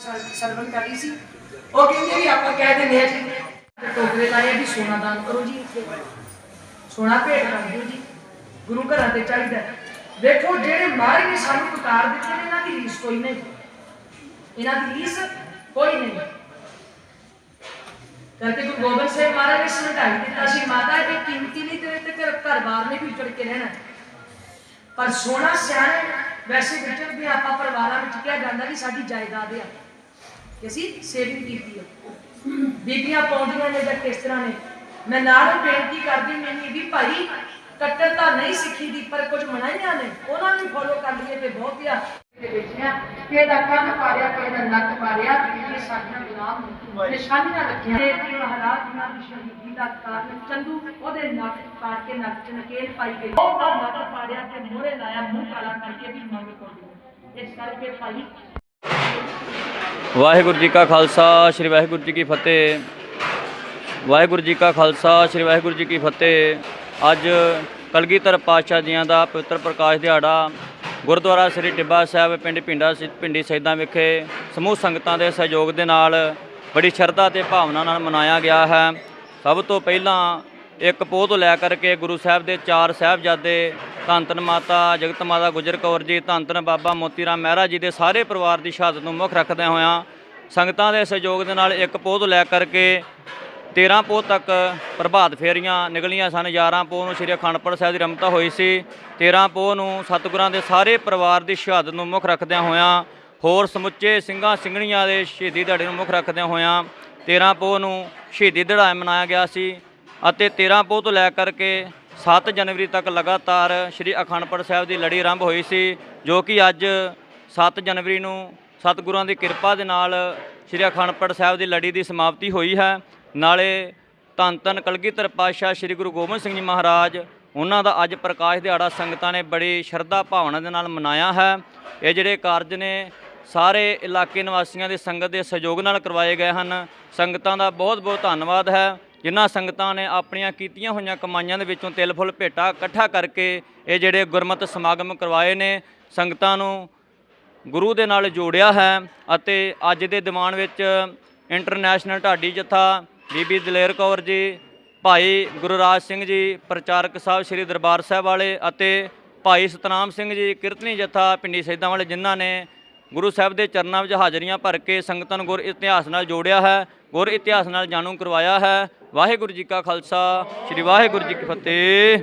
ਸਰਵਨ ਕਰ ਰਹੀ ਸੀ। ਉਹ ਕਹਿੰਦੇ ਵੀ ਆਪਾਂ ਕਹਿ ਦਿੰਦੇ ਆ ਜੀ, ਟੋਕਰੇ ਲਾਏ ਵੀ ਸੋਨਾ ਦਾਨ ਕਰੋ ਜੀ ਸੋਨਾ ਭੇਟ ਕਰ ਦਿਓ ਜੀ। ਗੁਰੂ ਘਰਾਂ ਤੇ ਚਾਹੀਦਾ ਹੈ। ਜਿਹੜੇ ਮਹਾਰਾਜ ਨੇ ਸਾਨੂੰ ਪੁਕਾਰ ਦਿੱਤੇ ਨੇ, ਇਹਨਾਂ ਦੀ ਰੀਸ ਕੋਈ ਨਹੀਂ। ਇਹਨਾਂ ਦੀ ਰੀਸ ਕੋਈ ਨਹੀਂ। ਕਰਕੇ ਗੁਰੂ ਗੋਬਿੰਦ ਸਿੰਘ ਮਹਾਰਾਜ ਨੇ ਸਮਝਾਈ ਦਿੱਤਾ ਸੀ, ਮਾਤਾ, ਇਹ ਕੀਮਤੀ ਨਹੀਂ, ਤੇਰੇ ਤੇ ਘਰ ਘਰ-ਬਾਰ ਨੇ ਵੀ ਉੱਜੜ ਕੇ ਰਹਿਣਾ ਪਰ ਸੋਨਾ ਸਿਆਣੇ ਵੈਸੇ ਵਿਚਰਦੇ ਆਪਾਂ ਪਰਿਵਾਰਾਂ ਵਿੱਚ ਕਿਹਾ ਜਾਂਦਾ ਕਿ ਸਾਡੀ ਜਾਇਦਾਦ ਆ। ਕਿ ਅਸੀਂ ਸੇਵਿੰਗ ਕੀਤੀ ਆ। ਬੀਬੀਆਂ ਪਾਉਂਦੀਆਂ ਨੇ ਜਾਂ ਕਿਸ ਤਰ੍ਹਾਂ ਨੇ। ਮੈਂ ਨਾਲ ਬੇਨਤੀ ਕਰਦੀ, ਮੈਨੀ ਵੀ ਭਾਈ ਕੱਟੜਤਾ ਨਹੀਂ ਸਿੱਖੀ ਦੀ, ਪਰ ਕੁਝ ਮਨਾਈਆਂ ਨੇ। ਉਹਨਾਂ ਨੂੰ ਫੋਲੋ ਕਰ ਲਈਏ ਤੇ ਬਹੁਤ ਆ। ਤੇ ਵੇਖਿਆ ਕਿ ਇਹਦਾ ਕੰਨ ਪਾੜਿਆ ਕਿ ਇਹਦਾ ਨੱਕ ਪਾੜਿਆ ਇਹ ਸਾਡੀਆਂ ਗੁਲਾਮ ਨਿਸ਼ਾਨੀਆਂ ਰੱਖੀਆਂ। ਤੇ ਤੇ ਮਹਾਰਾਜ ਦੀਆਂ ਦੀ ਸ਼ਹੀਦੀ ਦਾ ਕਾਰਨ ਚੰਦੂ ਉਹਦੇ ਨੱਕ ਪਾੜ ਕੇ ਨੱਕ ਚ ਨਕੇਲ ਪਾਈ ਗਈ। ਉਹਦਾ ਨੱਕ ਪਾੜਿਆ ਤੇ ਮੋਹਰੇ ਲਾਇਆ, ਮੂੰਹ ਕਾਲਾ ਕਰਕੇ ਵੀ ਮੰਗ ਕੋਲ ਇਸ ਕਰਕੇ ਭਾਈ ਵਾਹਿਗੁਰੂ ਜੀ ਕਾ ਖਾਲਸਾ, ਸ੍ਰੀ ਵਾਹਿਗੁਰੂ ਜੀ ਕੀ ਫਤਿਹ। ਵਾਹਿਗੁਰੂ ਜੀ ਕਾ ਖਾਲਸਾ, ਸ੍ਰੀ ਵਾਹਿਗੁਰੂ ਜੀ ਕੀ ਫਤਿਹ। ਅੱਜ ਕਲਗੀਧਰ ਪਾਤਸ਼ਾਹ ਜੀਆਂ ਦਾ ਪਵਿੱਤਰ ਪ੍ਰਕਾਸ਼ ਦਿਹਾੜਾ ਗੁਰਦੁਆਰਾ ਸ੍ਰੀ ਟਿੱਬਾ ਸਾਹਿਬ, ਪਿੰਡ ਪਿੰਡਾ ਸਿ- ਪਿੰਡੀ ਸੈਦਾਂ ਵਿਖੇ ਸਮੂਹ ਸੰਗਤਾਂ ਦੇ ਸਹਿਯੋਗ ਦੇ ਨਾਲ ਬੜੀ ਸ਼ਰਧਾ ਤੇ ਭਾਵਨਾ ਨਾਲ ਮਨਾਇਆ ਗਿਆ ਹੈ। ਸਭ ਤੋਂ ਪਹਿਲਾਂ ਇੱਕ ਪੋਹ ਤੋਂ ਲੈ ਕਰਕੇ ਗੁਰੂ ਸਾਹਿਬ ਦੇ ਚਾਰ ਸਾਹਿਬਜ਼ਾਦੇ ਧੰਨ ਧੰਨ ਮਾਤਾ, ਜਗਤ ਮਾਤਾ ਗੁਜਰ ਕੌਰ ਜੀ ਧੰਨ ਧੰਨ ਬਾਬਾ ਮੋਤੀ ਰਾਮ ਮਹਿਰਾ ਜੀ ਦੇ ਸਾਰੇ ਪਰਿਵਾਰ ਦੀ ਸ਼ਹਾਦਤ ਨੂੰ ਮੁੱਖ ਰੱਖਦਿਆਂ ਹੋਇਆਂ ਸੰਗਤਾਂ ਦੇ ਸਹਿਯੋਗ ਦੇ ਨਾਲ ਇੱਕ ਪੋਹ ਤੋਂ ਲੈ ਕਰਕੇ 13 ਪੋਹ ਤੱਕ ਪ੍ਰਭਾਤ ਫੇਰੀਆਂ ਨਿਕਲੀਆਂ ਸਨ। 11 ਪੋਹ ਨੂੰ ਸ੍ਰੀ ਅਖੰਡਪੁਰ ਸਾਹਿਬ ਦੀ ਰਮਤਾ ਹੋਈ ਸੀ। 13 ਪੋਹ ਨੂੰ ਸਤਿਗੁਰਾਂ ਦੇ ਸਾਰੇ ਪਰਿਵਾਰ ਦੀ ਸ਼ਹਾਦਤ ਨੂੰ ਮੁੱਖ ਰੱਖਦਿਆਂ ਹੋਇਆਂ ਹੋਰ ਸਮੁੱਚੇ ਸਿੰਘਾਂ ਸਿੰਘਣੀਆਂ ਦੇ ਸ਼ਹੀਦੀ ਦਿਹਾੜੇ ਨੂੰ ਮੁੱਖ ਰੱਖਦਿਆਂ ਹੋਇਆਂ 13 ਪੋਹ ਨੂੰ ਸ਼ਹੀਦੀ ਦਿਹਾੜਾ ਮਨਾਇਆ ਗਿਆ ਸੀ। ਅਤੇ 13 ਪੋਹ ਤੋਂ ਲੈ ਕਰਕੇ 7 ਜਨਵਰੀ ਤੱਕ ਲਗਾਤਾਰ ਸ੍ਰੀ ਅਖੰਡ ਸਾਹਿਬ ਦੀ ਲੜੀ ਆਰੰਭ ਹੋਈ ਸੀ, ਜੋ ਕਿ ਅੱਜ 7 ਜਨਵਰੀ ਨੂੰ ਸਤਿਗੁਰਾਂ ਦੀ ਕਿਰਪਾ ਦੇ ਨਾਲ ਸ੍ਰੀ ਅਖੰਡ ਸਾਹਿਬ ਦੀ ਲੜੀ ਦੀ ਸਮਾਪਤੀ ਹੋਈ ਹੈ। ਨਾਲੇ ਧੰਨ ਧੰਨ ਕਲਗੀਧਰ ਪਾਤਸ਼ਾਹ ਸ੍ਰੀ ਗੁਰੂ ਗੋਬਿੰਦ ਸਿੰਘ ਜੀ ਮਹਾਰਾਜ, ਉਹਨਾਂ ਦਾ ਅੱਜ ਪ੍ਰਕਾਸ਼ ਦਿਹਾੜਾ ਸੰਗਤਾਂ ਨੇ ਬੜੀ ਸ਼ਰਧਾ ਭਾਵਨਾ ਦੇ ਨਾਲ ਮਨਾਇਆ ਹੈ। ਇਹ ਜਿਹੜੇ ਕਾਰਜ ਨੇ, ਸਾਰੇ ਇਲਾਕੇ ਨਿਵਾਸੀਆਂ ਦੇ ਸੰਗਤ ਦੇ ਸਹਿਯੋਗ ਨਾਲ ਕਰਵਾਏ ਗਏ ਹਨ। ਸੰਗਤਾਂ ਦਾ ਬਹੁਤ ਬਹੁਤ ਧੰਨਵਾਦ ਹੈ। ਜਿਨ੍ਹਾਂ ਸੰਗਤਾਂ ਨੇ ਆਪਣੀਆਂ ਕੀਤੀਆਂ ਹੋਈਆਂ ਕਮਾਈਆਂ ਦੇ ਵਿੱਚੋਂ ਤਿਲ ਫੁੱਲ ਭੇਟਾ ਇਕੱਠਾ ਕਰਕੇ ਇਹ ਜਿਹੜੇ ਗੁਰਮਤਿ ਸਮਾਗਮ ਕਰਵਾਏ ਨੇ, ਸੰਗਤਾਂ ਨੂੰ ਗੁਰੂ ਦੇ ਨਾਲ ਜੋੜਿਆ ਹੈ ਅਤੇ ਅੱਜ ਦੇ ਦੀਵਾਨ ਵਿੱਚ ਇੰਟਰਨੈਸ਼ਨਲ ਢਾਡੀ ਜਥਾ ਬੀਬੀ ਦਲੇਰ ਕੌਰ ਜੀ, ਭਾਈ ਗੁਰਰਾਜ ਸਿੰਘ ਜੀ, ਪ੍ਰਚਾਰਕ ਸਾਹਿਬ ਸ੍ਰੀ ਦਰਬਾਰ ਸਾਹਿਬ ਵਾਲੇ ਅਤੇ ਭਾਈ ਸਤਨਾਮ ਸਿੰਘ ਜੀ, ਕੀਰਤਨੀ ਜਥਾ ਪਿੰਡੀ ਸੈਦਾਂ ਵਾਲੇ ਜਿਨ੍ਹਾਂ ਨੇ ਗੁਰੂ ਸਾਹਿਬ ਦੇ ਚਰਨਾਂ ਵਿੱਚ ਹਾਜ਼ਰੀਆਂ ਭਰ ਕੇ ਸੰਗਤਾਂ ਨੂੰ ਗੁਰ ਇਤਿਹਾਸ ਨਾਲ ਜੋੜਿਆ ਹੈ। ਗੁਰ ਇਤਿਹਾਸ ਨਾਲ ਜਾਣੂ ਕਰਵਾਇਆ ਹੈ। ਵਾਹਿਗੁਰੂ ਜੀ ਕਾ ਖਾਲਸਾ, ਸ੍ਰੀ ਵਾਹਿਗੁਰੂ ਜੀ ਕੀ ਫਤਿਹ।